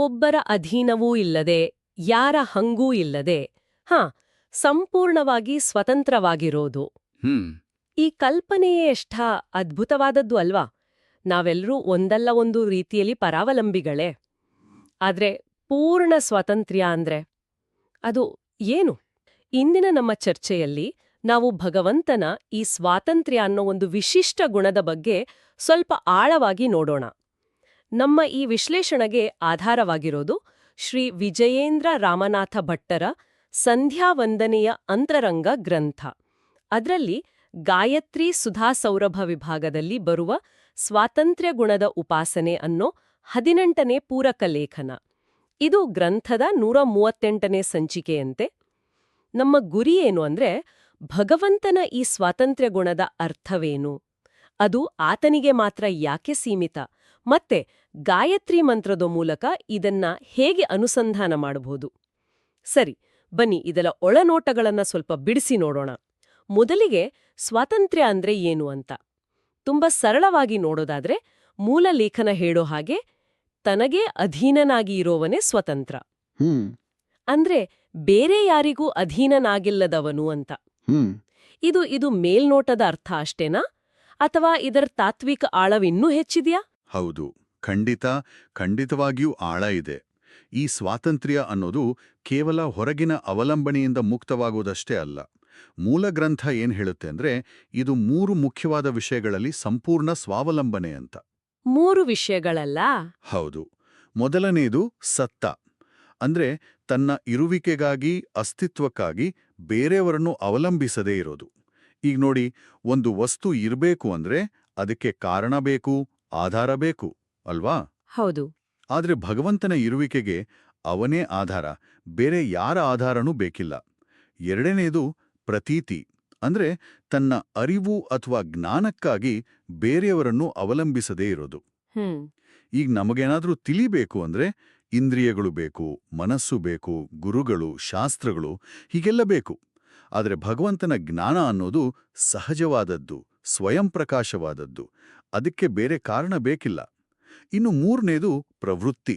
ಒಬ್ಬರ ಅಧೀನವೂ ಇಲ್ಲದೆ ಯಾರ ಹಂಗೂ ಇಲ್ಲದೆ ಹಾ ಸಂಪೂರ್ಣವಾಗಿ ಸ್ವತಂತ್ರವಾಗಿರೋದು. ಈ ಕಲ್ಪನೆಯೇ ಎಷ್ಟ ಅದ್ಭುತವಾದದ್ದು ಅಲ್ವಾ? ನಾವೆಲ್ಲರೂ ಒಂದಲ್ಲ ಒಂದು ರೀತಿಯಲ್ಲಿ ಪರಾವಲಂಬಿಗಳೇ. ಆದ್ರೆ ಪೂರ್ಣ ಸ್ವಾತಂತ್ರ್ಯ ಅಂದ್ರೆ? ಅದು ಏನು? ಇಂದಿನ ನಮ್ಮ ಚರ್ಚೆಯಲ್ಲಿ ನಾವು ಭಗವಂತನ ಈ ಸ್ವಾತಂತ್ರ್ಯ ಅನ್ನೋ ಒಂದು ವಿಶಿಷ್ಟ ಗುಣದ ಬಗ್ಗೆ ಸ್ವಲ್ಪ ಆಳವಾಗಿ ನೋಡೋಣ. ನಮ್ಮ ಈ ವಿಶ್ಲೇಷಣೆಗೆ ಆಧಾರವಾಗಿರೋದು ಶ್ರೀ ವಿಜಯೇಂದ್ರ ರಾಮನಾಥ ಭಟ್ಟರ ಸಂಧ್ಯಾವಂದನೆಯ ಅಂತರಂಗ ಗ್ರಂಥ. ಅದರಲ್ಲಿ ಗಾಯತ್ರಿ ಸುಧಾ ಸೌರಭ ವಿಭಾಗದಲ್ಲಿ ಬರುವ ಸ್ವಾತಂತ್ರ್ಯ ಗುಣದ ಉಪಾಸನೆ ಅನ್ನೋ ಹದಿನೆಂಟನೇ ಪೂರಕ ಲೇಖನ. ಇದು ಗ್ರಂಥದ ನೂರ ಮೂವತ್ತೆಂಟನೇ ಸಂಚಿಕೆಯಂತೆ. ನಮ್ಮ ಗುರಿ ಏನು ಅಂದ್ರೆ ಭಗವಂತನ ಈ ಸ್ವಾತಂತ್ರ್ಯ ಗುಣದ ಅರ್ಥವೇನು? ಅದು ಆತನಿಗೆ ಮಾತ್ರ ಯಾಕೆ ಸೀಮಿತ? ಮತ್ತೆ ಗಾಯತ್ರಿ ಮಂತ್ರದ ಮೂಲಕ ಇದನ್ನ ಹೇಗೆ ಅನುಸಂಧಾನ ಮಾಡಬಹುದು? ಸರಿ ಬನ್ನಿ ಇದರ ಒಳನೋಟಗಳನ್ನ ಸ್ವಲ್ಪ ಬಿಡಿಸಿ ನೋಡೋಣ. ಮೊದಲಿಗೆ ಸ್ವಾತಂತ್ರ್ಯ ಅಂದ್ರೆ ಏನು ಅಂತ. ತುಂಬಾ ಸರಳವಾಗಿ ನೋಡೋದಾದ್ರೆ ಮೂಲ ಲೇಖನ ಹೇಳೋ ಹಾಗೆ ತನಗೇ ಅಧೀನನಾಗಿ ಇರೋವನೇ ಸ್ವತಂತ್ರ. ಹ್ಮ್. ಅಂದ್ರೆ ಬೇರೆ ಯಾರಿಗೂ ಅಧೀನನಾಗಿಲ್ಲದವನು ಅಂತ. ಹ್ಮ್. ಇದು ಇದು ಮೇಲ್ನೋಟದ ಅರ್ಥ ಅಷ್ಟೇನಾ? ಅಥವಾ ಇದರ ತಾತ್ವಿಕ ಆಳವಿನ್ನೂ ಹೆಚ್ಚಿದ್ಯಾ? ಹೌದು. ಖಂಡಿತ ಖಂಡಿತವಾಗಿಯೂ ಆಳ ಇದೆ. ಈ ಸ್ವಾತಂತ್ರ್ಯ ಅನ್ನೋದು ಕೇವಲ ಹೊರಗಿನ ಅವಲಂಬನೆಯಿಂದ ಮುಕ್ತವಾಗುವುದಷ್ಟೇ ಅಲ್ಲ. ಮೂಲ ಗ್ರಂಥ ಏನ್ ಹೇಳುತ್ತೆ ಅಂದ್ರೆ ಇದು ಮೂರು ಮುಖ್ಯವಾದ ವಿಷಯಗಳಲ್ಲಿ ಸಂಪೂರ್ಣ ಸ್ವಾವಲಂಬನೆ ಅಂತ. ಮೂರು ವಿಷಯಗಳಲ್ಲ? ಹೌದು. ಮೊದಲನೆಯದು ಸತ್ತ. ಅಂದ್ರೆ ತನ್ನ ಇರುವಿಕೆಗಾಗಿ ಅಸ್ತಿತ್ವಕ್ಕಾಗಿ ಬೇರೆಯವರನ್ನು ಅವಲಂಬಿಸದೇ ಇರೋದು. ಈಗ ನೋಡಿ ಒಂದು ವಸ್ತು ಇರಬೇಕು ಅಂದ್ರೆ ಅದಕ್ಕೆ ಕಾರಣ ಬೇಕು ಆಧಾರ ಬೇಕು. ಅಲ್ವಾ? ಹೌದು. ಆದರೆ ಭಗವಂತನ ಇರುವಿಕೆಗೆ ಅವನೇ ಆಧಾರ ಬೇರೆ ಯಾರ ಆಧಾರನೂ ಬೇಕಿಲ್ಲ. ಎರಡನೇದು ಪ್ರತೀತಿ ಅಂದ್ರೆ ತನ್ನ ಅರಿವು ಅಥವಾ ಜ್ಞಾನಕ್ಕಾಗಿ ಬೇರೆಯವರನ್ನು ಅವಲಂಬಿಸದೇ ಇರೋದು. ಈಗ ನಮಗೇನಾದ್ರೂ ತಿಳಿಬೇಕು ಅಂದ್ರೆ ಇಂದ್ರಿಯಗಳು ಬೇಕು ಮನಸ್ಸು ಬೇಕು ಗುರುಗಳು ಶಾಸ್ತ್ರಗಳು ಹೀಗೆಲ್ಲ ಬೇಕು. ಆದರೆ ಭಗವಂತನ ಜ್ಞಾನ ಅನ್ನೋದು ಸಹಜವಾದದ್ದು ಸ್ವಯಂ ಪ್ರಕಾಶವಾದದ್ದು ಅದಕ್ಕೆ ಬೇರೆ ಕಾರಣ ಬೇಕಿಲ್ಲ. ಇನ್ನು ಮೂರನೇದು ಪ್ರವೃತ್ತಿ.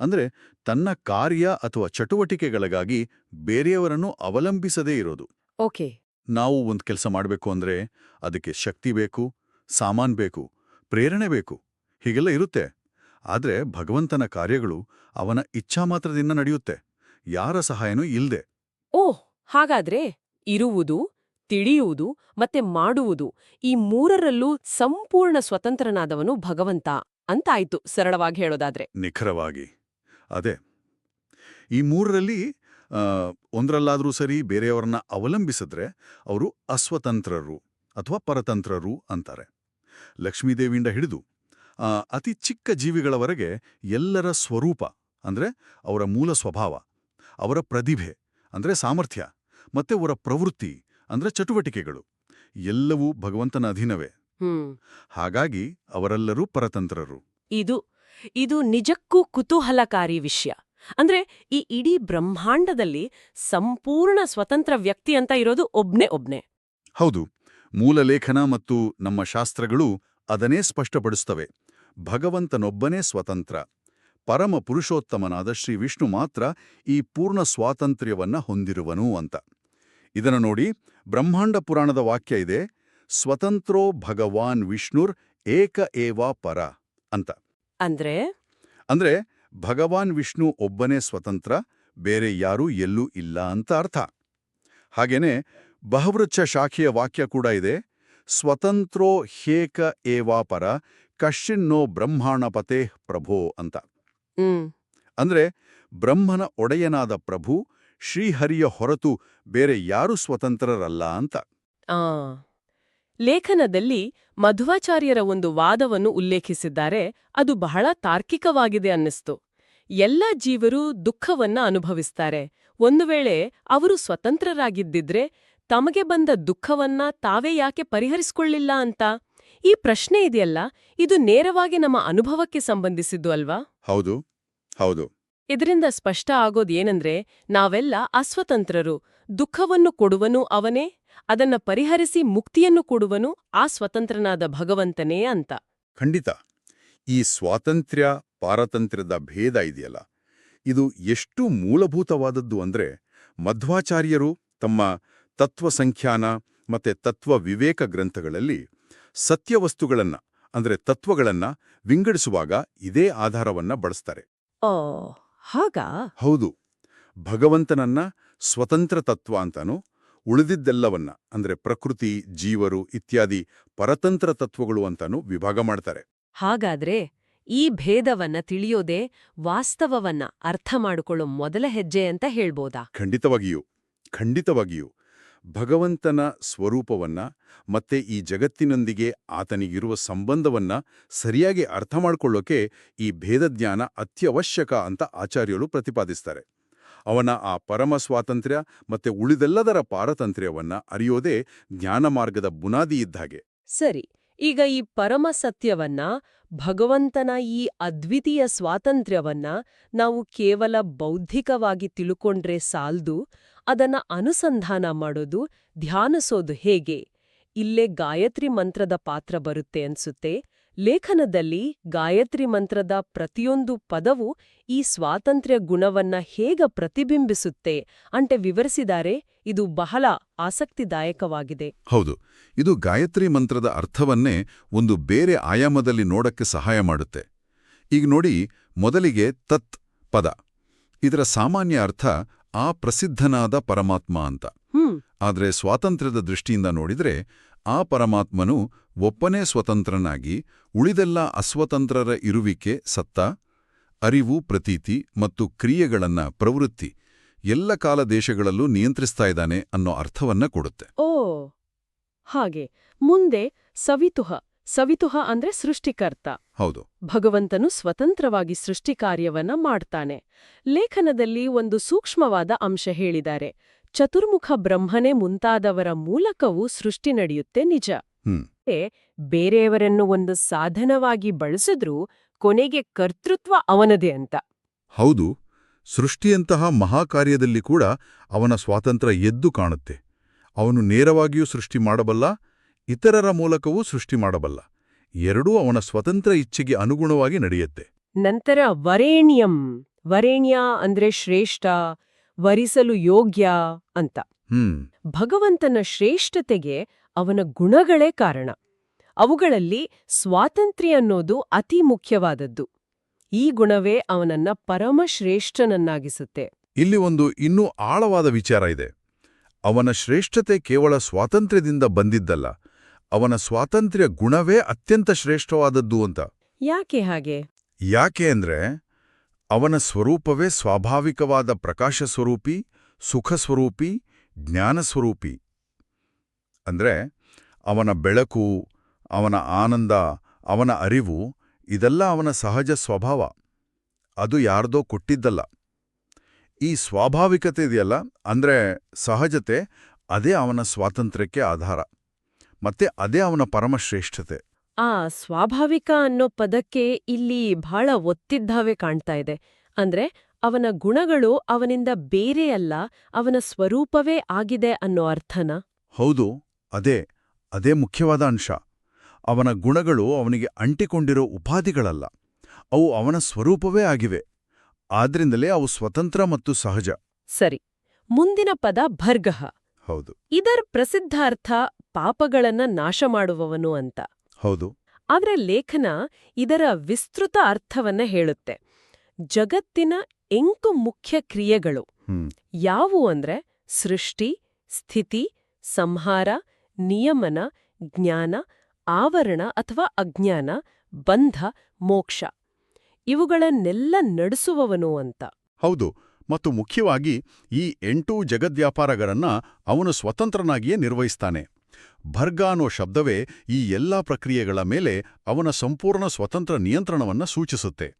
ಅಂದ್ರೆ ತನ್ನ ಕಾರ್ಯ ಅಥವಾ ಚಟುವಟಿಕೆಗಳಿಗಾಗಿ ಬೇರೆಯವರನ್ನು ಅವಲಂಬಿಸದೇ ಇರೋದು. ಓಕೆ. ನಾವು ಒಂದು ಕೆಲಸ ಮಾಡಬೇಕು ಅಂದ್ರೆ ಅದಕ್ಕೆ ಶಕ್ತಿ ಬೇಕು ಸಾಮಾನ್ ಬೇಕು ಪ್ರೇರಣೆ ಬೇಕು ಹೀಗೆಲ್ಲ ಇರುತ್ತೆ. ಆದರೆ ಭಗವಂತನ ಕಾರ್ಯಗಳು ಅವನ ಇಚ್ಛಾ ಮಾತ್ರದಿಂದ ನಡೆಯುತ್ತೆ. ಯಾರ ಸಹಾಯನೂ ಇಲ್ಲದೆ ಓಹ್ ಹಾಗಾದ್ರೆ ಇರುವುದು ತಿಳಿಯುವುದು ಮತ್ತೆ ಮಾಡುವುದು ಈ ಮೂರರಲ್ಲೂ ಸಂಪೂರ್ಣ ಸ್ವತಂತ್ರನಾದವನು ಭಗವಂತ. ಅಂತಾಯ್ತು ಸರಳವಾಗಿ ಹೇಳೋದಾದ್ರೆ. ನಿಖರವಾಗಿ. ಅದೇ. ಈ ಮೂರರಲ್ಲಿ ಒಂದರಲ್ಲಾದರೂ ಸರಿ ಬೇರೆಯವರನ್ನ ಅವಲಂಬಿಸಿದ್ರೆ ಅವರು ಅಸ್ವತಂತ್ರರು ಅಥವಾ ಪರತಂತ್ರರು ಅಂತಾರೆ. ಲಕ್ಷ್ಮೀದೇವಿಯಿಂದ ಹಿಡಿದು ಅತಿ ಚಿಕ್ಕ ಜೀವಿಗಳವರೆಗೆ ಎಲ್ಲರ ಸ್ವರೂಪ, ಅಂದ್ರೆ ಅವರ ಮೂಲ ಸ್ವಭಾವ, ಅವರ ಪ್ರತಿಭೆ, ಅಂದ್ರೆ ಸಾಮರ್ಥ್ಯ, ಮತ್ತೆ ಅವರ ಪ್ರವೃತ್ತಿ, ಅಂದರೆ ಚಟುವಟಿಕೆಗಳು, ಎಲ್ಲವೂ ಭಗವಂತನ ಅಧೀನವೇ. ಹಾಗಾಗಿ ಅವರೆಲ್ಲರೂ ಪರತಂತ್ರರು. ಇದು ಇದು ನಿಜಕ್ಕೂ ಕುತೂಹಲಕಾರಿ ವಿಷಯ. ಅಂದ್ರೆ ಈ ಇಡೀ ಬ್ರಹ್ಮಾಂಡದಲ್ಲಿ ಸಂಪೂರ್ಣ ಸ್ವತಂತ್ರ ವ್ಯಕ್ತಿ ಅಂತ ಇರೋದು ಒಬ್ನೇ ಒಬ್ನೇ. ಹೌದು ಮೂಲ ಲೇಖನ ಮತ್ತು ನಮ್ಮ ಶಾಸ್ತ್ರಗಳು ಅದನ್ನೇ ಸ್ಪಷ್ಟಪಡಿಸ್ತವೆ. ಭಗವಂತನೊಬ್ಬನೇ ಸ್ವತಂತ್ರ. ಪರಮ ಪುರುಷೋತ್ತಮನಾದ ಶ್ರೀ ವಿಷ್ಣು ಮಾತ್ರ ಈ ಪೂರ್ಣ ಸ್ವಾತಂತ್ರ್ಯವನ್ನ ಹೊಂದಿರುವನು ಅಂತ. ಇದನ್ನು ನೋಡಿ ಬ್ರಹ್ಮಾಂಡ ಪುರಾಣದ ವಾಕ್ಯ ಇದೆ ಸ್ವತಂತ್ರೋ ಭಗವಾನ್ ವಿಷ್ಣುರ್ ಏಕ ಏವಾ ಪರ ಅಂತ. ಅಂದ್ರೆ? ಅಂದ್ರೆ ಭಗವಾನ್ ವಿಷ್ಣು ಒಬ್ಬನೇ ಸ್ವತಂತ್ರ ಬೇರೆ ಯಾರೂ ಎಲ್ಲೂ ಇಲ್ಲ ಅಂತ ಅರ್ಥ. ಹಾಗೇನೆ ಬಹವೃಚ್ಛ ಶಾಖೆಯ ವಾಕ್ಯ ಕೂಡ ಇದೆ ಸ್ವತಂತ್ರೋ ಹೇಕ ಏವಾಪರ ಕಶ್ಚಿನ್ನೋ ಬ್ರಹ್ಮಾಣಪತೆ ಪ್ರಭೋ ಅಂತ. ಅಂದ್ರೆ ಬ್ರಹ್ಮನ ಒಡೆಯನಾದ ಪ್ರಭು ಶ್ರೀಹರಿಯ ಹೊರತು ಬೇರೆ ಯಾರೂ ಸ್ವತಂತ್ರರಲ್ಲ ಅಂತ. ಲೇಖನದಲ್ಲಿ ಮಧ್ವಾಚಾರ್ಯರ ಒಂದು ವಾದವನ್ನು ಉಲ್ಲೇಖಿಸಿದ್ದಾರೆ. ಅದು ಬಹಳ ತಾರ್ಕಿಕವಾಗಿದೆ ಅನ್ನಿಸ್ತು. ಎಲ್ಲ ಜೀವರು ದುಃಖವನ್ನ ಅನುಭವಿಸ್ತಾರೆ. ಒಂದು ವೇಳೆ ಅವರು ಸ್ವತಂತ್ರರಾಗಿದ್ದಿದ್ರೆ ತಮಗೆ ಬಂದ ದುಃಖವನ್ನ ತಾವೇ ಯಾಕೆ ಪರಿಹರಿಸಿಕೊಳ್ಳಿಲ್ಲ ಅಂತ? ಈ ಪ್ರಶ್ನೆ ಇದೆಯಲ್ಲ ಇದು ನೇರವಾಗಿ ನಮ್ಮ ಅನುಭವಕ್ಕೆ ಸಂಬಂಧಿಸಿದ್ದು ಅಲ್ವಾ? ಹೌದು ಹೌದು. ಇದರಿಂದ ಸ್ಪಷ್ಟ ಆಗೋದೇನೆಂದ್ರೆ ನಾವೆಲ್ಲ ಅಸ್ವತಂತ್ರರು. ದುಃಖವನ್ನು ಕೊಡುವನು ಅವನೇ? ಅದನ್ನ ಪರಿಹರಿಸಿ ಮುಕ್ತಿಯನ್ನು ಕೊಡುವನು ಆ ಸ್ವತಂತ್ರನಾದ ಭಗವಂತನೇ ಅಂತ. ಖಂಡಿತ. ಈ ಸ್ವಾತಂತ್ರ್ಯ ಪಾರತಂತ್ರ್ಯದ ಭೇದ ಇದೆಯಲ್ಲ. ಇದು ಎಷ್ಟು ಮೂಲಭೂತವಾದದ್ದು ಅಂದ್ರೆ ಮಧ್ವಾಚಾರ್ಯರು ತಮ್ಮ ತತ್ವ ಸಂಖ್ಯಾನ ಮತ್ತೆ ತತ್ವ ವಿವೇಕ ಗ್ರಂಥಗಳಲ್ಲಿ ಸತ್ಯವಸ್ತುಗಳನ್ನ ಅಂದ್ರೆ ತತ್ವಗಳನ್ನ ವಿಂಗಡಿಸುವಾಗ ಇದೇ ಆಧಾರವನ್ನ ಬಳಸ್ತಾರೆ. ಹಾಗಾ? ಹೌದು. ಭಗವಂತನನ್ನ ಸ್ವತಂತ್ರ ತತ್ವ ಅಂತಾನೂ ಉಳಿದಿದ್ದೆಲ್ಲವನ್ನ ಅಂದ್ರೆ ಪ್ರಕೃತಿ ಜೀವರು ಇತ್ಯಾದಿ ಪರತಂತ್ರ ತತ್ವಗಳು ಅಂತಾನೂ ವಿಭಾಗ ಮಾಡ್ತಾರೆ. ಹಾಗಾದ್ರೆ ಈ ಭೇದವನ್ನ ತಿಳಿಯೋದೇ ವಾಸ್ತವವನ್ನ ಅರ್ಥ ಮಾಡಿಕೊಳ್ಳೋ ಮೊದಲ ಹೆಜ್ಜೆ ಅಂತ ಹೇಳ್ಬೋದಾ? ಖಂಡಿತವಾಗಿಯೂ ಖಂಡಿತವಾಗಿಯೂ. ಭಗವಂತನ ಸ್ವರೂಪವನ್ನ ಮತ್ತೆ ಈ ಜಗತ್ತಿನೊಂದಿಗೆ ಆತನಿಗಿರುವ ಸಂಬಂಧವನ್ನ ಸರಿಯಾಗಿ ಅರ್ಥ ಮಾಡಿಕೊಳ್ಳೋಕೆ ಈ ಭೇದಜ್ಞಾನ ಅತ್ಯವಶ್ಯಕ ಅಂತ ಆಚಾರ್ಯರು ಪ್ರತಿಪಾದಿಸ್ತಾರೆ. ಅವನ ಆ ಪರಮ ಸ್ವಾತಂತ್ರ್ಯ ಮತ್ತೆ ಉಳಿದೆಲ್ಲದರ ಪಾರತಂತ್ರ್ಯವನ್ನ ಅರಿಯೋದೇ ಜ್ಞಾನ ಮಾರ್ಗದ ಬುನಾದಿ ಇದ್ದಾಗೆ ಸರಿ, ಈಗ ಈ ಪರಮ ಸತ್ಯವನ್ನ, ಭಗವಂತನ ಈ ಅದ್ವಿತೀಯ ಸ್ವಾತಂತ್ರ್ಯವನ್ನ ನಾವು ಕೇವಲ ಬೌದ್ಧಿಕವಾಗಿ ತಿಳುಕೊಂಡ್ರೆ ಸಾಲ್ದು, ಅದನ್ನ ಅನುಸಂಧಾನ ಮಾಡೋದು, ಧ್ಯಾನಿಸೋದು ಹೇಗೆ? ಇಲ್ಲೇ ಗಾಯತ್ರಿ ಮಂತ್ರದ ಪಾತ್ರ ಬರುತ್ತೆ ಅನ್ಸುತ್ತೆ. ಲೇಖನದಲ್ಲಿ ಗಾಯತ್ರಿ ಮಂತ್ರದ ಪ್ರತಿಯೊಂದು ಪದವು ಈ ಸ್ವಾತಂತ್ರ್ಯ ಗುಣವನ್ನ ಹೇಗ ಪ್ರತಿಬಿಂಬಿಸುತ್ತೆ ಅಂಟೆ ವಿವರಿಸಿದ್ದಾರೆ ಇದು ಬಹಳ ಆಸಕ್ತಿದಾಯಕವಾಗಿದೆ. ಹೌದು ಇದು ಗಾಯತ್ರಿ ಮಂತ್ರದ ಅರ್ಥವನ್ನೇ ಒಂದು ಬೇರೆ ಆಯಾಮದಲ್ಲಿ ನೋಡಕ್ಕೆ ಸಹಾಯ ಮಾಡುತ್ತೆ. ಈಗ ನೋಡಿ ಮೊದಲಿಗೆ ತತ್ ಪದ. ಇದರ ಸಾಮಾನ್ಯ ಅರ್ಥ ಆ ಪ್ರಸಿದ್ಧನಾದ ಪರಮಾತ್ಮ ಅಂತ. ಆದರೆ ಸ್ವಾತಂತ್ರ್ಯದ ದೃಷ್ಟಿಯಿಂದ ನೋಡಿದ್ರೆ ಆ ಪರಮಾತ್ಮನು ಒಪ್ಪನೇ ಸ್ವತಂತ್ರನಾಗಿ ಉಳಿದೆಲ್ಲ ಅಸ್ವತಂತ್ರರ ಇರುವಿಕೆ ಸತ್ತ ಅರಿವು ಪ್ರತೀತಿ ಮತ್ತು ಕ್ರಿಯೆಗಳನ್ನ ಪ್ರವೃತ್ತಿ ಎಲ್ಲ ಕಾಲ ದೇಶಗಳಲ್ಲೂ ನಿಯಂತ್ರಿಸ್ತಾ ಇದ್ದಾನೆ ಅನ್ನೋ ಅರ್ಥವನ್ನ ಕೊಡುತ್ತೆ. ಓ ಹಾಗೆ. ಮುಂದೆ ಸವಿತುಹ. ಸವಿತುಹ ಅಂದ್ರೆ ಸೃಷ್ಟಿಕರ್ತ. ಹೌದು. ಭಗವಂತನು ಸ್ವತಂತ್ರವಾಗಿ ಸೃಷ್ಟಿ ಕಾರ್ಯವನ್ನ ಮಾಡ್ತಾನೆ. ಲೇಖನದಲ್ಲಿ ಒಂದು ಸೂಕ್ಷ್ಮವಾದ ಅಂಶ ಹೇಳಿದ್ದಾರೆ. ಚತುರ್ಮುಖ ಬ್ರಹ್ಮನೇ ಮುಂತಾದವರ ಮೂಲಕವೂ ಸೃಷ್ಟಿ ನಡೆಯುತ್ತೆ ನಿಜ. ಬೇರೆಯವರನ್ನು ಒಂದು ಸಾಧನವಾಗಿ ಬಳಸಿದ್ರೂ ಕೊನೆಗೆ ಕರ್ತೃತ್ವ ಅವನದೇ ಅಂತ. ಹೌದು. ಸೃಷ್ಟಿಯಂತಹ ಮಹಾಕಾರ್ಯದಲ್ಲಿ ಕೂಡ ಅವನ ಸ್ವಾತಂತ್ರ್ಯ ಎದ್ದು ಕಾಣುತ್ತೆ. ಅವನು ನೇರವಾಗಿಯೂ ಸೃಷ್ಟಿ ಮಾಡಬಲ್ಲ ಇತರರ ಮೂಲಕವೂ ಸೃಷ್ಟಿ ಮಾಡಬಲ್ಲ. ಎರಡೂ ಅವನ ಸ್ವತಂತ್ರ ಇಚ್ಛೆಗೆ ಅನುಗುಣವಾಗಿ ನಡೆಯುತ್ತೆ. ನಂತರ ವರೇಣ್ಯಂ. ವರೇಣ್ಯ ಅಂದ್ರೆ ಶ್ರೇಷ್ಠ ವರಿಸಲು ಯೋಗ್ಯ ಅಂತ. ಭಗವಂತನ ಶ್ರೇಷ್ಠತೆಗೆ ಅವನ ಗುಣಗಳೇ ಕಾರಣ. ಅವುಗಳಲ್ಲಿ ಸ್ವಾತಂತ್ರ್ಯ ಅನ್ನೋದು ಅತಿ ಮುಖ್ಯವಾದದ್ದು. ಈ ಗುಣವೇ ಅವನನ್ನ ಪರಮಶ್ರೇಷ್ಠನನ್ನಾಗಿಸುತ್ತೆ. ಇಲ್ಲಿ ಒಂದು ಇನ್ನೂ ಆಳವಾದ ವಿಚಾರ ಇದೆ. ಅವನ ಶ್ರೇಷ್ಠತೆ ಕೇವಲ ಸ್ವಾತಂತ್ರ್ಯದಿಂದ ಬಂದಿದ್ದಲ್ಲ ಅವನ ಸ್ವಾತಂತ್ರ್ಯ ಗುಣವೇ ಅತ್ಯಂತ ಶ್ರೇಷ್ಠವಾದದ್ದು ಅಂತ. ಯಾಕೆ ಹಾಗೆ? ಯಾಕೆ ಅಂದ್ರೆ ಅವನ ಸ್ವರೂಪವೇ ಸ್ವಾಭಾವಿಕವಾದ ಪ್ರಕಾಶ ಸ್ವರೂಪಿ ಸುಖ ಸ್ವರೂಪಿ ಜ್ಞಾನ ಸ್ವರೂಪಿ ಅಂದ್ರೆ ಅವನ ಬೆಳಕು ಅವನ ಆನಂದ ಅವನ ಅರಿವು ಇದೆಲ್ಲ ಅವನ ಸಹಜ ಸ್ವಭಾವ. ಅದು ಯಾರ್ದೋ ಕೊಟ್ಟಿದ್ದಲ್ಲ. ಈ ಸ್ವಾಭಾವಿಕತೆ ಇದೆಯಲ್ಲ? ಅಂದ್ರೆ ಸಹಜತೆ ಅದೇ ಅವನ ಸ್ವಾತಂತ್ರ್ಯಕ್ಕೆ ಆಧಾರ. ಮತ್ತೆ ಅದೇ ಅವನ ಪರಮಶ್ರೇಷ್ಠತೆ. ಆ ಸ್ವಾಭಾವಿಕ ಅನ್ನೋ ಪದಕ್ಕೆ ಇಲ್ಲಿ ಬಹಳ ಒತ್ತಿದ್ದಾವೆ ಕಾಣ್ತಾ ಇದೆ. ಅಂದ್ರೆ ಅವನ ಗುಣಗಳು ಅವನಿಂದ ಬೇರೆಯಲ್ಲ ಅವನ ಸ್ವರೂಪವೇ ಆಗಿದೆ ಅನ್ನೋ ಅರ್ಥನ? ಹೌದು. ಅದೇ ಅದೇ ಮುಖ್ಯವಾದ ಅಂಶ. ಅವನ ಗುಣಗಳು ಅವನಿಗೆ ಅಂಟಿಕೊಂಡಿರೋ ಉಪಾಧಿಗಳಲ್ಲ. ಅವು ಅವನ ಸ್ವರೂಪವೇ ಆಗಿವೆ. ಆದ್ರಿಂದಲೇ ಅವು ಸ್ವತಂತ್ರ ಮತ್ತು ಸಹಜ. ಸರಿ. ಮುಂದಿನ ಪದ ಭರ್ಗಃ ಹೌದು. ಇದರ ಪ್ರಸಿದ್ಧಾರ್ಥ ಪಾಪಗಳನ್ನ ನಾಶ ಮಾಡುವವನು ಅಂತ. ಹೌದು. ಆದ್ರೆ ಲೇಖನ ಇದರ ವಿಸ್ತೃತ ಅರ್ಥವನ್ನ ಹೇಳುತ್ತೆ. ಜಗತ್ತಿನ ಎಂಟು ಮುಖ್ಯ ಕ್ರಿಯೆಗಳು. ಯಾವುವು ಅಂದ್ರೆ ಸೃಷ್ಟಿ ಸ್ಥಿತಿ ಸಂಹಾರ ನಿಯಮನ ಜ್ಞಾನ ಆವರಣ ಅಥವಾ ಅಜ್ಞಾನ ಬಂಧ ಮೋಕ್ಷ ಇವುಗಳನ್ನೆಲ್ಲ ನಡೆಸುವವನು ಅಂತ. ಹೌದು ಮತ್ತು ಮುಖ್ಯವಾಗಿ ಈ ಎಂಟೂ ಜಗದ್ವ್ಯಾಪಾರಗಳನ್ನ ಅವನು ಸ್ವತಂತ್ರನಾಗಿಯೇ ನಿರ್ವಹಿಸ್ತಾನೆ. ಭರ್ಗ ಅನ್ನೋ ಶಬ್ದವೇ ಈ ಎಲ್ಲಾ ಪ್ರಕ್ರಿಯೆಗಳ ಮೇಲೆ ಅವನ ಸಂಪೂರ್ಣ ಸ್ವತಂತ್ರ ನಿಯಂತ್ರಣವನ್ನ ಸೂಚಿಸುತ್ತೆ.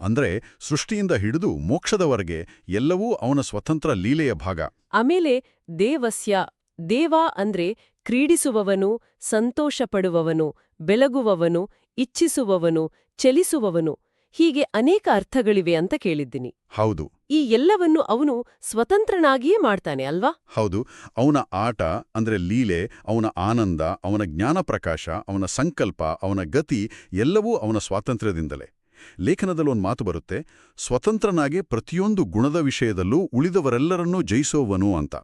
ಅಂದ್ರೆ ಸೃಷ್ಟಿಯಿಂದ ಹಿಡಿದು ಮೋಕ್ಷದವರೆಗೆ ಎಲ್ಲವೂ ಅವನ ಸ್ವತಂತ್ರ ಲೀಲೆಯ ಭಾಗ. ಆಮೇಲೆ ದೇವಸ್ಯ ದೇವ ಅಂದ್ರೆ ಕ್ರೀಡಿಸುವವನು ಸಂತೋಷಪಡುವವನು ಬೆಳಗುವವನು ಇಚ್ಛಿಸುವವನು ಚಲಿಸುವವನು ಹೀಗೆ ಅನೇಕ ಅರ್ಥಗಳಿವೆ ಅಂತ ಕೇಳಿದ್ದೀನಿ. ಹೌದು. ಈ ಎಲ್ಲವನ್ನು ಅವನು ಸ್ವತಂತ್ರನಾಗಿಯೇ ಮಾಡ್ತಾನೆ ಅಲ್ವಾ? ಹೌದು. ಅವನ ಆಟ ಅಂದ್ರೆ ಲೀಲೆ ಅವನ ಆನಂದ ಅವನ ಜ್ಞಾನ ಪ್ರಕಾಶ ಅವನ ಸಂಕಲ್ಪ ಅವನ ಗತಿ ಎಲ್ಲವೂ ಅವನ ಸ್ವಾತಂತ್ರ್ಯದಿಂದಲೇ. ಲೇಖನದಲ್ಲಿ ಒಂದು ಮಾತು ಬರುತ್ತೆ ಸ್ವತಂತ್ರನಾಗಿ ಪ್ರತಿಯೊಂದು ಗುಣದ ವಿಷಯದಲ್ಲೂ ಉಳಿದವರೆಲ್ಲರನ್ನೂ ಜಯಿಸೋವನು ಅಂತ.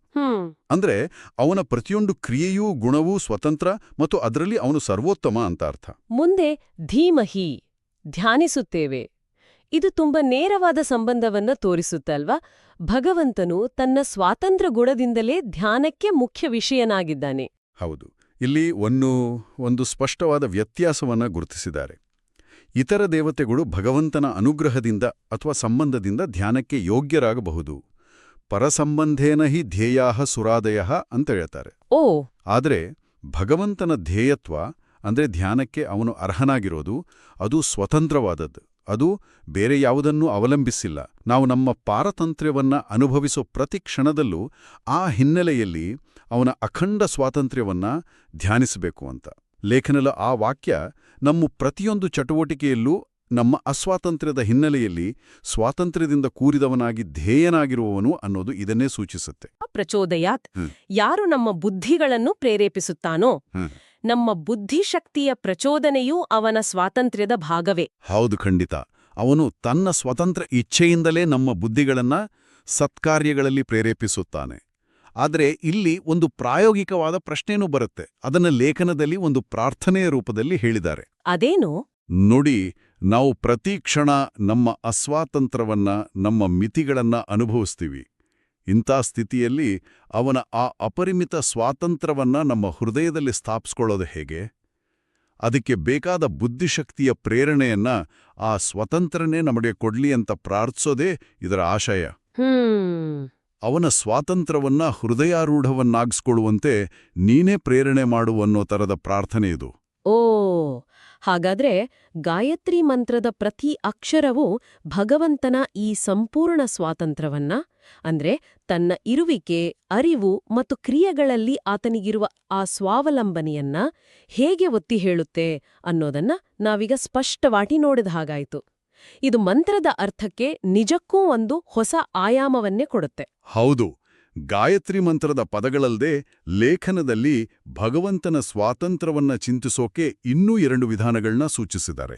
ಅಂದ್ರೆ ಅವನ ಪ್ರತಿಯೊಂದು ಕ್ರಿಯೆಯೂ ಗುಣವೂ ಸ್ವತಂತ್ರ ಮತ್ತು ಅದರಲ್ಲಿ ಅವನು ಸರ್ವೋತ್ತಮ ಅಂತ ಅರ್ಥ. ಮುಂದೆ ಧೀಮಹಿ ಧ್ಯಾನಿಸುತ್ತೇವೆ. ಇದು ತುಂಬಾ ನೇರವಾದ ಸಂಬಂಧವನ್ನ ತೋರಿಸುತ್ತಲ್ವಾ? ಭಗವಂತನು ತನ್ನ ಸ್ವಾತಂತ್ರ್ಯ ಗುಣದಿಂದಲೇ ಧ್ಯಾನಕ್ಕೆ ಮುಖ್ಯ ವಿಷಯನಾಗಿದ್ದಾನೆ. ಹೌದು. ಇಲ್ಲಿ ಒಂದು ಒಂದು ಸ್ಪಷ್ಟವಾದ ವ್ಯತ್ಯಾಸವನ್ನ ಗುರುತಿಸಿದ್ದಾರೆ. ಇತರ ದೇವತೆಗಳು ಭಗವಂತನ ಅನುಗ್ರಹದಿಂದ ಅಥವಾ ಸಂಬಂಧದಿಂದ ಧ್ಯಾನಕ್ಕೆ ಯೋಗ್ಯರಾಗಬಹುದು. ಪರಸಂಬಂಧೇನ ಹಿ ಧ್ಯೇಯಾಹ ಸುರಾದಯ ಅಂತ ಹೇಳ್ತಾರೆ. ಓ! ಆದರೆ ಭಗವಂತನ ಧ್ಯೇಯತ್ವ ಅಂದ್ರೆ ಧ್ಯಾನಕ್ಕೆ ಅವನು ಅರ್ಹನಾಗಿರೋದು ಅದು ಸ್ವತಂತ್ರವಾದದ್ದು. ಅದು ಬೇರೆ ಯಾವುದನ್ನೂ ಅವಲಂಬಿಸಿಲ್ಲ. ನಾವು ನಮ್ಮ ಪಾರತಂತ್ರ್ಯವನ್ನು ಅನುಭವಿಸೋ ಪ್ರತಿ ಕ್ಷಣದಲ್ಲೂ ಆ ಹಿನ್ನೆಲೆಯಲ್ಲಿ ಅವನ ಅಖಂಡ ಸ್ವಾತಂತ್ರ್ಯವನ್ನ ಧ್ಯಾನಿಸಬೇಕು ಅಂತ. ಲೇಖನದ ಆ ವಾಕ್ಯ ನಮ್ಮ ಪ್ರತಿಯೊಂದು ಚಟುವಟಿಕೆಯಲ್ಲೂ ನಮ್ಮ ಅಸ್ವಾತಂತ್ರ್ಯದ ಹಿನ್ನೆಲೆಯಲ್ಲಿ ಸ್ವಾತಂತ್ರ್ಯದಿಂದ ಕೂರಿದವನಾಗಿ ಧ್ಯೇಯನಾಗಿರುವವನು ಅನ್ನೋದು ಇದನ್ನೇ ಸೂಚಿಸುತ್ತೆ. ಪ್ರಚೋದಯಾತ್ ಯಾರು ನಮ್ಮ ಬುದ್ಧಿಗಳನ್ನು ಪ್ರೇರೇಪಿಸುತ್ತಾನೋ. ನಮ್ಮ ಬುದ್ಧಿಶಕ್ತಿಯ ಪ್ರಚೋದನೆಯೂ ಅವನ ಸ್ವಾತಂತ್ರ್ಯದ ಭಾಗವೇ. ಹೌದು ಖಂಡಿತ. ಅವನು ತನ್ನ ಸ್ವತಂತ್ರ ಇಚ್ಛೆಯಿಂದಲೇ ನಮ್ಮ ಬುದ್ಧಿಗಳನ್ನ ಸತ್ಕಾರ್ಯಗಳಲ್ಲಿ ಪ್ರೇರೇಪಿಸುತ್ತಾನೆ. ಆದರೆ ಇಲ್ಲಿ ಒಂದು ಪ್ರಾಯೋಗಿಕವಾದ ಪ್ರಶ್ನೆನೂ ಬರುತ್ತೆ. ಅದನ್ನ ಲೇಖನದಲ್ಲಿ ಒಂದು ಪ್ರಾರ್ಥನೆಯ ರೂಪದಲ್ಲಿ ಹೇಳಿದ್ದಾರೆ. ಅದೇನು? ನೋಡಿ ನಾವು ಪ್ರತಿ ಕ್ಷಣ ನಮ್ಮ ಅಸ್ವಾತಂತ್ರ್ಯವನ್ನ ನಮ್ಮ ಮಿತಿಗಳನ್ನ ಅನುಭವಿಸ್ತೀವಿ. ಇಂಥ ಸ್ಥಿತಿಯಲ್ಲಿ ಅವನ ಆ ಅಪರಿಮಿತ ಸ್ವಾತಂತ್ರ್ಯವನ್ನ ನಮ್ಮ ಹೃದಯದಲ್ಲಿ ಸ್ಥಾಪಿಸ್ಕೊಳ್ಳೋದು ಹೇಗೆ? ಅದಕ್ಕೆ ಬೇಕಾದ ಬುದ್ಧಿಶಕ್ತಿಯ ಪ್ರೇರಣೆಯನ್ನ ಆ ಸ್ವತಂತ್ರನೇ ನಮಗೆ ಕೊಡ್ಲಿ ಅಂತ ಪ್ರಾರ್ಥಿಸೋದೇ ಇದರ ಆಶಯ. ಹ್ಮ್. ಅವನ ಸ್ವಾತಂತ್ರ್ಯವನ್ನ ಹೃದಯಾರೂಢವನ್ನಾಗಿಸ್ಕೊಳ್ಳುವಂತೆ ನೀನೇ ಪ್ರೇರಣೆ ಮಾಡು ಅನ್ನೋ ತರದ ಪ್ರಾರ್ಥನೆ ಇದು. ಓ, ಹಾಗಾದ್ರೆ ಗಾಯತ್ರಿ ಮಂತ್ರದ ಪ್ರತಿ ಅಕ್ಷರವೂ ಭಗವಂತನ ಈ ಸಂಪೂರ್ಣ ಸ್ವಾತಂತ್ರ್ಯವನ್ನ, ಅಂದ್ರೆ ತನ್ನ ಇರುವಿಕೆ, ಅರಿವು ಮತ್ತು ಕ್ರಿಯೆಗಳಲ್ಲಿ ಆತನಿಗಿರುವ ಆ ಸ್ವಾವಲಂಬನೆಯನ್ನ ಹೇಗೆ ಒತ್ತಿ ಹೇಳುತ್ತೆ ಅನ್ನೋದನ್ನ ನಾವೀಗ ಸ್ಪಷ್ಟವಾಗಿ ನೋಡಿದ ಹಾಗಾಯ್ತು. ಇದು ಮಂತ್ರದ ಅರ್ಥಕ್ಕೆ ನಿಜಕ್ಕೂ ಒಂದು ಹೊಸ ಆಯಾಮವನ್ನೇ ಕೊಡುತ್ತೆ. ಹೌದು. ಗಾಯತ್ರಿ ಮಂತ್ರದ ಪದಗಳಲ್ಲದೆ ಲೇಖನದಲ್ಲಿ ಭಗವಂತನ ಸ್ವಾತಂತ್ರ್ಯವನ್ನ ಚಿಂತಿಸೋಕೆ ಇನ್ನೂ ಎರಡು ವಿಧಾನಗಳನ್ನ ಸೂಚಿಸಿದ್ದಾರೆ.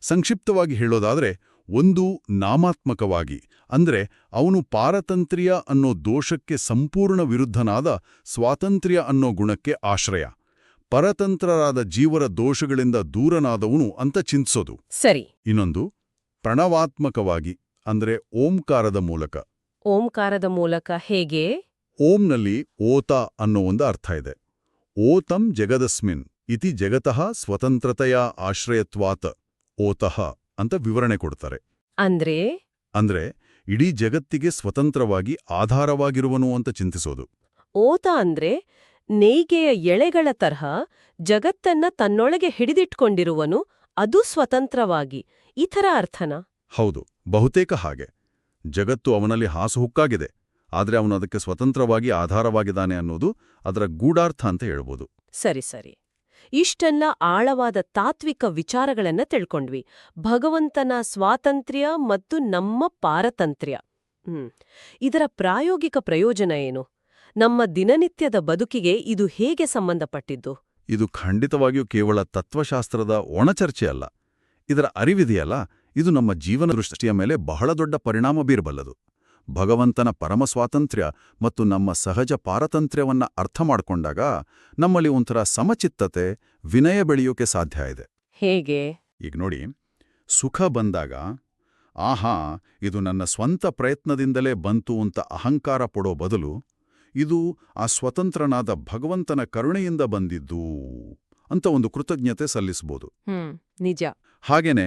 ಸಂಕ್ಷಿಪ್ತವಾಗಿ ಹೇಳೋದಾದ್ರೆ ಒಂದು ನಾಮಾತ್ಮಕವಾಗಿ ಅಂದ್ರೆ ಅವನು ಪಾರತಂತ್ರ್ಯ ಅನ್ನೋ ದೋಷಕ್ಕೆ ಸಂಪೂರ್ಣ ವಿರುದ್ಧನಾದ ಸ್ವಾತಂತ್ರ್ಯ ಅನ್ನೋ ಗುಣಕ್ಕೆ ಆಶ್ರಯ. ಪರತಂತ್ರರಾದ ಜೀವರ ದೋಷಗಳಿಂದ ದೂರನಾದವನು ಅಂತ ಚಿಂತಿಸೋದು. ಸರಿ. ಇನ್ನೊಂದು ಪ್ರಣವಾತ್ಮಕವಾಗಿ ಅಂದ್ರೆ ಓಂಕಾರದ ಮೂಲಕ. ಓಂಕಾರದ ಮೂಲಕ ಹೇಗೆ? ಓಂನಲ್ಲಿ ಓತ ಅನ್ನೋ ಒಂದು ಅರ್ಥ ಇದೆ. ಓತಂ ಜಗದಸ್ಮಿನ್ ಇತಿ ಜಗತಃ ಸ್ವತಂತ್ರತೆಯ ಆಶ್ರಯತ್ವಾತ ಓತಃ ಅಂತ ವಿವರಣೆ ಕೊಡ್ತಾರೆ. ಅಂದ್ರೆ? ಅಂದ್ರೆ ಇಡೀ ಜಗತ್ತಿಗೆ ಸ್ವತಂತ್ರವಾಗಿ ಆಧಾರವಾಗಿರುವನು ಅಂತ ಚಿಂತಿಸೋದು. ಓತ ಅಂದ್ರೆ ನೇಯ್ಗೆಯ ಎಳೆಗಳ ತರಹ ಜಗತ್ತನ್ನ ತನ್ನೊಳಗೆ ಹಿಡಿದಿಟ್ಕೊಂಡಿರುವನು ಅದು ಸ್ವತಂತ್ರವಾಗಿ. ಈ ಥರ ಅರ್ಥನ? ಹೌದು ಬಹುತೇಕ ಹಾಗೆ. ಜಗತ್ತು ಅವನಲ್ಲಿ ಹಾಸುಹುಕ್ಕಾಗಿದೆ ಆದರೆ ಅವನು ಅದಕ್ಕೆ ಸ್ವತಂತ್ರವಾಗಿ ಆಧಾರವಾಗಿದ್ದಾನೆ ಅನ್ನೋದು ಅದರ ಗೂಢಾರ್ಥ ಅಂತ ಹೇಳ್ಬೋದು. ಸರಿ ಸರಿ. ಇಷ್ಟೆಲ್ಲ ಆಳವಾದ ತಾತ್ವಿಕ ವಿಚಾರಗಳನ್ನ ತಿಳ್ಕೊಂಡ್ವಿ. ಭಗವಂತನ ಸ್ವಾತಂತ್ರ್ಯ ಮತ್ತು ನಮ್ಮ ಪಾರತಂತ್ರ್ಯ. ಹ್ಮ್. ಇದರ ಪ್ರಾಯೋಗಿಕ ಪ್ರಯೋಜನ ಏನು? ನಮ್ಮ ದಿನನಿತ್ಯದ ಬದುಕಿಗೆ ಇದು ಹೇಗೆ ಸಂಬಂಧಪಟ್ಟಿದ್ದು? ಇದು ಖಂಡಿತವಾಗಿಯೂ ಕೇವಲ ತತ್ವಶಾಸ್ತ್ರದ ಒಣಚರ್ಚೆ ಅಲ್ಲ ಇದರ ಅರಿವಿದೆಯಲ್ಲ? ಇದು ನಮ್ಮ ಜೀವನ ದೃಷ್ಟಿಯ ಮೇಲೆ ಬಹಳ ದೊಡ್ಡ ಪರಿಣಾಮ ಬೀರಬಲ್ಲದು. ಭಗವಂತನ ಪರಮ ಸ್ವಾತಂತ್ರ್ಯ ಮತ್ತು ನಮ್ಮ ಸಹಜ ಪಾರತಂತ್ರ್ಯವನ್ನ ಅರ್ಥ ಮಾಡಿಕೊಂಡಾಗ ನಮ್ಮಲ್ಲಿ ಒಂಥರ ಸಮಚಿತ್ತತೆ ವಿನಯ ಬೆಳೆಯೋಕೆ ಸಾಧ್ಯ ಇದೆ. ಹೇಗೆ? ಈಗ ನೋಡಿ ಸುಖ ಬಂದಾಗ ಆಹಾ ಇದು ನನ್ನ ಸ್ವಂತ ಪ್ರಯತ್ನದಿಂದಲೇ ಬಂತು ಅಂತ ಅಹಂಕಾರ ಪಡೋ ಬದಲು ಇದು ಆ ಸ್ವತಂತ್ರನಾದ ಭಗವಂತನ ಕರುಣೆಯಿಂದ ಬಂದಿದ್ದು ಅಂತ ಒಂದು ಕೃತಜ್ಞತೆ ಸಲ್ಲಿಸ್ಬೋದು ನಿಜ. ಹಾಗೇನೆ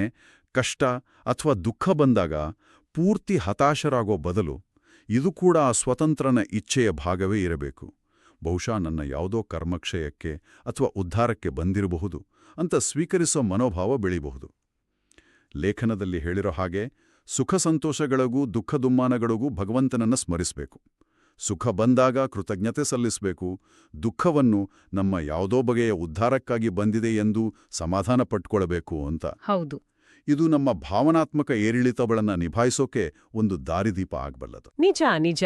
ಕಷ್ಟ ಅಥವಾ ದುಃಖ ಬಂದಾಗ ಪೂರ್ತಿ ಹತಾಶರಾಗೋ ಬದಲು ಇದು ಕೂಡ ಆ ಸ್ವತಂತ್ರನ ಇಚ್ಛೆಯ ಭಾಗವೇ ಇರಬೇಕು. ಬಹುಶಃ ನನ್ನ ಯಾವುದೋ ಕರ್ಮಕ್ಷಯಕ್ಕೆ ಅಥವಾ ಉದ್ಧಾರಕ್ಕೆ ಬಂದಿರಬಹುದು ಅಂತ ಸ್ವೀಕರಿಸೋ ಮನೋಭಾವ ಬೆಳೀಬಹುದು. ಲೇಖನದಲ್ಲಿ ಹೇಳಿರೋ ಹಾಗೆ ಸುಖ ಸಂತೋಷಗಳಿಗೂ ದುಃಖ ದುಮ್ಮಾನಗಳಿಗೂ ಭಗವಂತನನ್ನ ಸ್ಮರಿಸಬೇಕು. ಸುಖ ಬಂದಾಗ ಕೃತಜ್ಞತೆ ಸಲ್ಲಿಸಬೇಕು. ದುಃಖವನ್ನು ನಮ್ಮ ಯಾವುದೋ ಬಗೆಯ ಉದ್ಧಾರಕ್ಕಾಗಿ ಬಂದಿದೆ ಎಂದು ಸಮಾಧಾನ ಪಟ್ಕೊಳ್ಬೇಕು ಅಂತ. ಹೌದು. ಇದು ನಮ್ಮ ಭಾವನಾತ್ಮಕ ಏರಿಳಿತಗಳನ್ನು ನಿಭಾಯಿಸೋಕೆ ಒಂದು ದಾರಿದೀಪ ಆಗಬಲ್ಲದು. ನಿಜ ನಿಜ.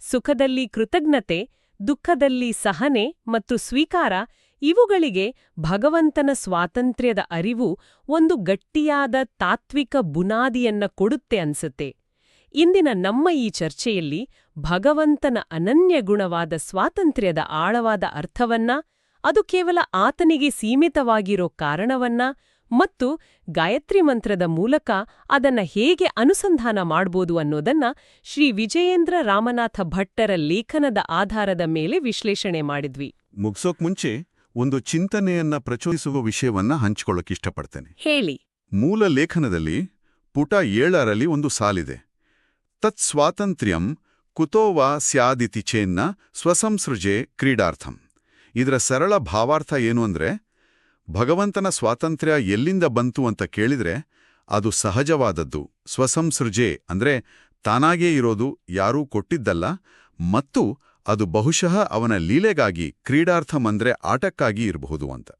ಸುಖದಲ್ಲಿ ಕೃತಜ್ಞತೆ ದುಃಖದಲ್ಲಿ ಸಹನೆ ಮತ್ತು ಸ್ವೀಕಾರ ಇವುಗಳಿಗೆ ಭಗವಂತನ ಸ್ವಾತಂತ್ರ್ಯದ ಅರಿವು ಒಂದು ಗಟ್ಟಿಯಾದ ತಾತ್ವಿಕ ಬುನಾದಿಯನ್ನ ಕೊಡುತ್ತೆ ಅನ್ಸುತ್ತೆ. ಇಂದಿನ ನಮ್ಮ ಈ ಚರ್ಚೆಯಲ್ಲಿ ಭಗವಂತನ ಅನನ್ಯ ಗುಣವಾದ ಸ್ವಾತಂತ್ರ್ಯದ ಆಳವಾದ ಅರ್ಥವನ್ನ ಅದು ಕೇವಲ ಆತನಿಗೆ ಸೀಮಿತವಾಗಿರೋ ಕಾರಣವನ್ನ ಮತ್ತು ಗಾಯತ್ರಿ ಮಂತ್ರದ ಮೂಲಕ ಅದನ್ನ ಹೇಗೆ ಅನುಸಂಧಾನ ಮಾಡ್ಬೋದು ಅನ್ನೋದನ್ನ ಶ್ರೀ ವಿಜಯೇಂದ್ರ ರಾಮನಾಥ ಭಟ್ಟರ ಲೇಖನದ ಆಧಾರದ ಮೇಲೆ ವಿಶ್ಲೇಷಣೆ ಮಾಡಿದ್ವಿ. ಮುಗ್ಸೋಕ್ ಮುಂಚೆ ಒಂದು ಚಿಂತನೆಯನ್ನ ಪ್ರಚೋದಿಸುವ ವಿಷಯವನ್ನ ಹಂಚಿಕೊಳ್ಳಕ್ಕಿಷ್ಟಪಡ್ತೇನೆ ಹೇಳಿ. ಮೂಲ ಲೇಖನದಲ್ಲಿ ಪುಟ ಏಳರಲ್ಲಿ ಒಂದು ಸಾಲಿದೆ. ತತ್ ಸ್ವಾತಂತ್ರ್ಯಂ ಕುತೋ ವಾ ಸ್ಯಾದಿತಿ ಚೇನ್ನ ಸ್ವಸಂಸೃಜೆ ಕ್ರೀಡಾರ್ಥಂ. ಇದರ ಸರಳ ಭಾವಾರ್ಥ ಏನು ಅಂದ್ರೆ ಭಗವಂತನ ಸ್ವಾತಂತ್ರ್ಯ ಎಲ್ಲಿಂದ ಬಂತು ಅಂತ ಕೇಳಿದ್ರೆ ಅದು ಸಹಜವಾದದ್ದು. ಸ್ವಸಂಸೃಜೆ ಅಂದ್ರೆ ತಾನಾಗೇ ಇರೋದು ಯಾರೂ ಕೊಟ್ಟಿದ್ದಲ್ಲ ಮತ್ತು ಅದು ಬಹುಶಃ ಅವನ ಲೀಲೆಗಾಗಿ ಕ್ರೀಡಾರ್ಥಮಂದ್ರೆ ಆಟಕ್ಕಾಗಿ ಇರಬಹುದು ಅಂತ.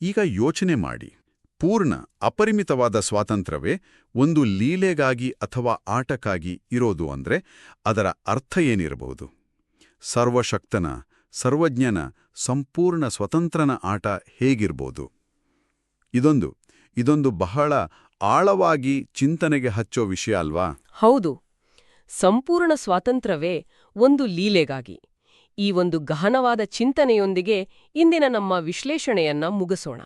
ಈಗ ಯೋಚನೆ ಮಾಡಿ. ಪೂರ್ಣ, ಅಪರಿಮಿತವಾದ ಸ್ವಾತಂತ್ರ್ಯವೇ ಒಂದು ಲೀಲೆಗಾಗಿ ಅಥವಾ ಆಟಕ್ಕಾಗಿ ಇರೋದು ಅಂದ್ರೆ ಅದರ ಅರ್ಥ ಏನಿರಬಹುದು? ಸರ್ವಶಕ್ತನ, ಸರ್ವಜ್ಞನ, ಸಂಪೂರ್ಣ ಸ್ವತಂತ್ರನ ಆಟ ಹೇಗಿರ್ಬೋದು? ಇದೊಂದು ಇದೊಂದು ಬಹಳ ಆಳವಾಗಿ ಚಿಂತನೆಗೆ ಹಚ್ಚೋ ವಿಷಯ ಅಲ್ವಾ? ಹೌದು. ಸಂಪೂರ್ಣ ಸ್ವಾತಂತ್ರ್ಯವೇ ಒಂದು ಲೀಲೆಗಾಗಿ. ಈ ಒಂದು ಗಹನವಾದ ಚಿಂತನೆಯೊಂದಿಗೆ ಇಂದಿನ ನಮ್ಮ ವಿಶ್ಲೇಷಣೆಯನ್ನ ಮುಗಿಸೋಣ.